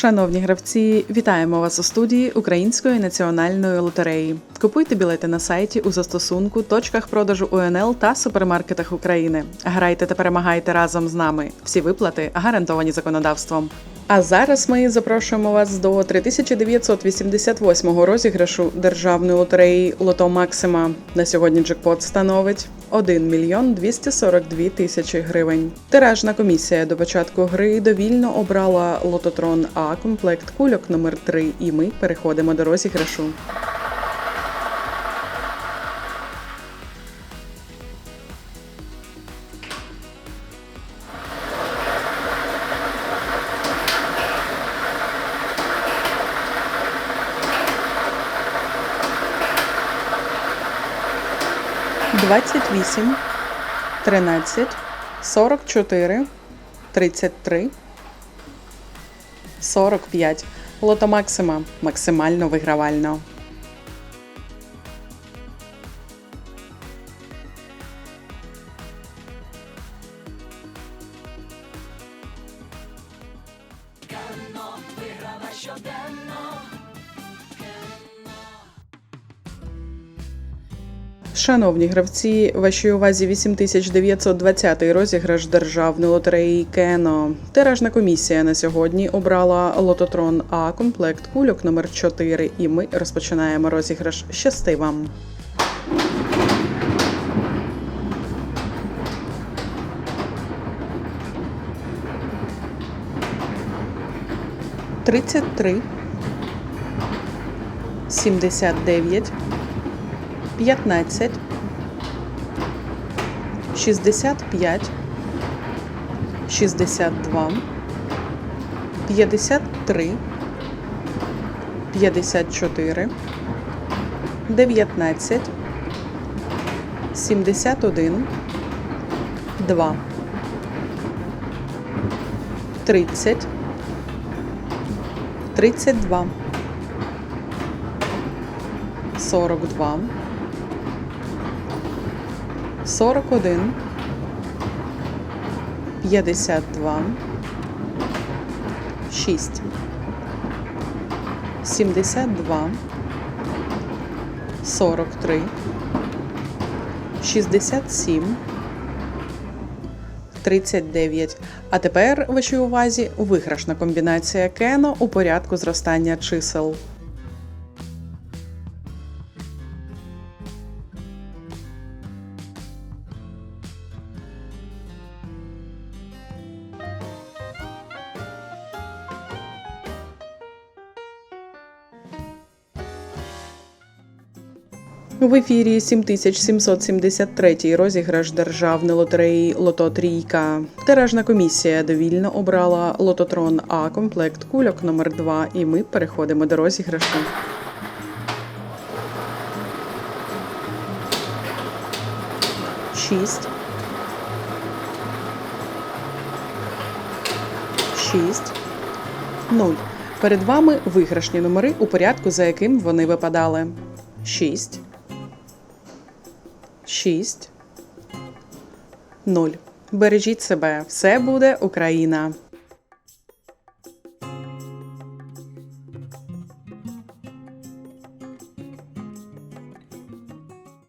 Шановні гравці, вітаємо вас у студії Української національної лотереї. Купуйте білети на сайті у застосунку, точках продажу УНЛ та супермаркетах України. Грайте та перемагайте разом з нами. Всі виплати гарантовані законодавством. А зараз ми запрошуємо вас до 3988 розіграшу державної лотереї Лото Максима. На сьогодні джекпот становить 1 мільйон 242 тисячі гривень. Тиражна комісія до початку гри довільно обрала лототрон А комплект кульок номер 3 і ми переходимо до розіграшу. Двадцять вісім, тринадцять, сорок чотири, тридцять три, сорок п'ять. Лото Максима максимально вигравально. Шановні гравці, вашій увазі 8920 розіграш державної лотереї Кено. Тиражна комісія на сьогодні обрала лототрон А комплект кульок номер 4 і ми розпочинаємо розіграш. Щасти вам! Тридцять три, сімдесят дев'ять. 15, 65, 62, 53, 54, 19, 71, 2, 30, 32, 42, 41, 52, 6, 72, 43, 67, 39. А тепер вашій увазі виграшна комбінація Кено у порядку зростання чисел. В ефірі 7773 розіграш державної лотереї Лото Трійка. Тиражна комісія довільно обрала лототрон А комплект кульок номер 2 і ми переходимо до розіграшу. Шість. Шість. Нуль. Перед вами виграшні номери у порядку, за яким вони випадали. Шість. 6, 0. Бережіть себе, все буде Україна!